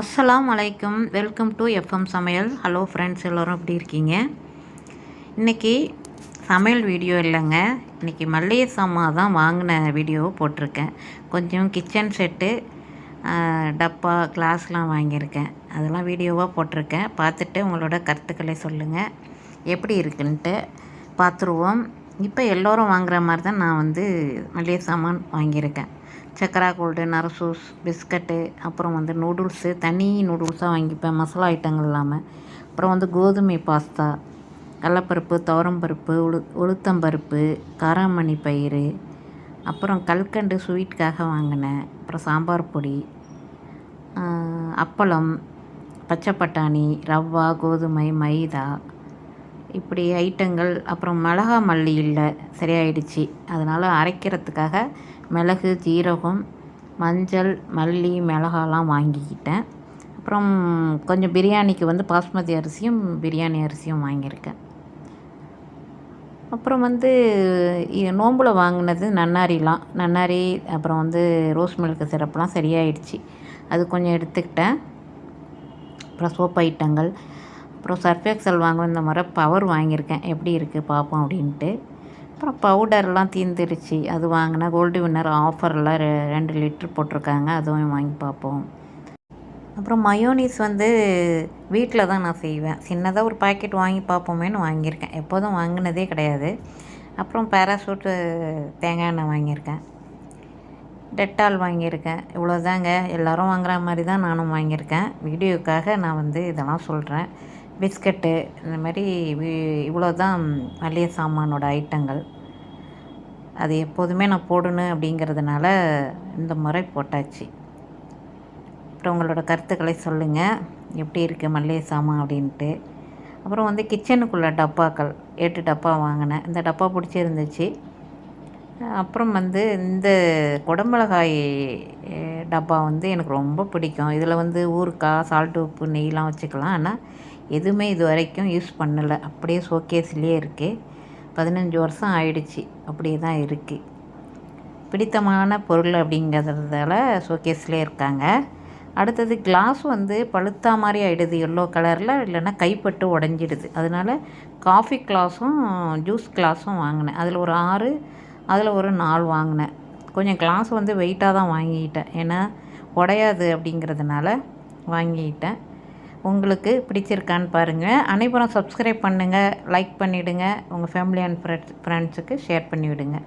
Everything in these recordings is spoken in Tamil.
அஸ்ஸலாம் வலைக்கம் வெல்கம் டு எஃப்எம் சமையல். ஹலோ ஃப்ரெண்ட்ஸ் எல்லோரும் எப்படி இருக்கீங்க? இன்றைக்கி சமையல் வீடியோ இல்லைங்க. இன்றைக்கி மல்லிகை சாமான் தான் வாங்கின வீடியோ போட்டிருக்கேன். கொஞ்சம் கிச்சன் செட்டு டப்பா கிளாஸ்லாம் வாங்கியிருக்கேன். அதெல்லாம் வீடியோவாக போட்டிருக்கேன். பார்த்துட்டு உங்களோட கருத்துக்களை சொல்லுங்கள் எப்படி இருக்குன்ட்டு பார்த்துருவோம். இப்போ எல்லோரும் வாங்குற மாதிரி தான் நான் வந்து மளிகை சாமான் வாங்கியிருக்கேன். சக்கரா கோல்டு நரசூஸ் பிஸ்கட்டு அப்புறம் வந்து நூடுல்ஸு தனி நூடுல்ஸாக வாங்கிப்பேன். மசாலா ஐட்டங்கள் இல்லாமல் அப்புறம் வந்து கோதுமை பாஸ்தா கடலப்பருப்பு துவரம்பருப்பு உளு உளுத்தம்பருப்பு காராமணி பயிறு அப்புறம் கல்கண்டு ஸ்வீட்காக வாங்கினேன். அப்புறம் சாம்பார் பொடி அப்பளம் பச்சை பட்டாணி ரவா கோதுமை மைதா இப்படி ஐட்டங்கள் அப்புறம் மிளகா மல்லி இல்லை சரியாயிடுச்சு. அதனால் அரைக்கிறதுக்காக மிளகு ஜீரகம் மஞ்சள் மல்லி மிளகாலாம் வாங்கிக்கிட்டேன். அப்புறம் கொஞ்சம் பிரியாணிக்கு வந்து பாஸ்மதி அரிசியும் பிரியாணி அரிசியும் வாங்கியிருக்கேன். அப்புறம் வந்து நோம்பில் வாங்கினது நன்னாரிலாம். நன்னாரி அப்புறம் வந்து ரோஸ் மில்க் சிறப்புலாம் சரியாயிடுச்சு. அது கொஞ்சம் எடுத்துக்கிட்டேன். அப்புறம் சோப்பு ஐட்டங்கள். அப்புறம் சர்ஃபெக்சல் வாங்க இந்த முறை பவர் வாங்கியிருக்கேன். எப்படி இருக்குது பார்ப்போம் அப்படின்ட்டு. அப்புறம் பவுடர்லாம் தீந்துருச்சு. அது வாங்கினா கோல்டு வின்னர் ஆஃபரில் ரெ ரெண்டு லிட்ரு போட்டிருக்காங்க. அதுவும் வாங்கி பார்ப்போம் அப்புறம் மயோனிஸ் வந்து வீட்டில் தான் நான் செய்வேன். சின்னதாக ஒரு பாக்கெட் வாங்கி பார்ப்போமேன்னு வாங்கியிருக்கேன். எப்போதும் வாங்கினதே கிடையாது. அப்புறம் பேராசூட்டு தேங்காய் எண்ணெய் வாங்கியிருக்கேன். டெட்டால் வாங்கியிருக்கேன். இவ்வளோதாங்க எல்லோரும் வாங்குற மாதிரி தான் நானும் வாங்கியிருக்கேன். வீடியோக்காக நான் வந்து இதெல்லாம் சொல்கிறேன் பிஸ்கட்டு இந்த மாதிரி இவ்வளோ தான் மளிகை சாமானோட ஐட்டங்கள். அது எப்போதுமே நான் போடணும் அப்படிங்கிறதுனால இந்த முறை போட்டாச்சு. அப்புறம் உங்களோட கருத்துக்களை சொல்லுங்கள் எப்படி இருக்குது மல்லிகை சாமான் அப்படின்ட்டு. அப்புறம் வந்து கிச்சனுக்குள்ளே டப்பாக்கள் எட்டு டப்பா வாங்கினேன். இந்த டப்பா பிடிச்சிருந்துச்சு. அப்புறம் வந்து இந்த குடமிளகாய் டப்பா வந்து எனக்கு ரொம்ப பிடிக்கும். இதில் வந்து ஊறுக்காய் சால்ட்டு உப்பு நெய்லாம் வச்சுக்கலாம். ஆனால் எதுவுமே இது வரைக்கும் யூஸ் பண்ணலை. அப்படியே ஷோகேஸ்லேயே இருக்குது பதினஞ்சு வருஷம் ஆயிடுச்சு. அப்படியே தான் இருக்குது பிடித்தமான பொருள் அப்படிங்கிறதால ஷோகேஸ்லேயே இருக்காங்க. அடுத்தது கிளாஸ் வந்து பழுத்தா மாதிரி ஆகிடுது எல்லோ கலரில் இல்லைன்னா கைப்பட்டு உடஞ்சிடுது. அதனால் காஃபி கிளாஸும் ஜூஸ் கிளாஸும் வாங்கினேன். அதில் ஒரு ஆறு அதில் ஒரு நாலு வாங்கினேன். கொஞ்சம் கிளாஸ் வந்து வெயிட்டாக தான் வாங்கிக்கிட்டேன் ஏன்னா உடையாது அப்படிங்கிறதுனால வாங்கிக்கிட்டேன் உங்களுக்கு பிடிச்சிருக்கான்னு பாருங்கள் அனைவரும் சப்ஸ்கிரைப் பண்ணுங்கள் லைக் பண்ணிவிடுங்க உங்கள் ஃபேமிலி அண்ட் ஃப்ரெண்ட்ஸ் ஃப்ரெண்ட்ஸுக்கு ஷேர் பண்ணிவிடுங்க.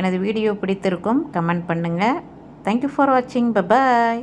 எனது வீடியோ பிடித்திருக்கும் கமெண்ட் பண்ணுங்கள் தேங்க்யூ ஃபார் வாட்சிங் பபாய்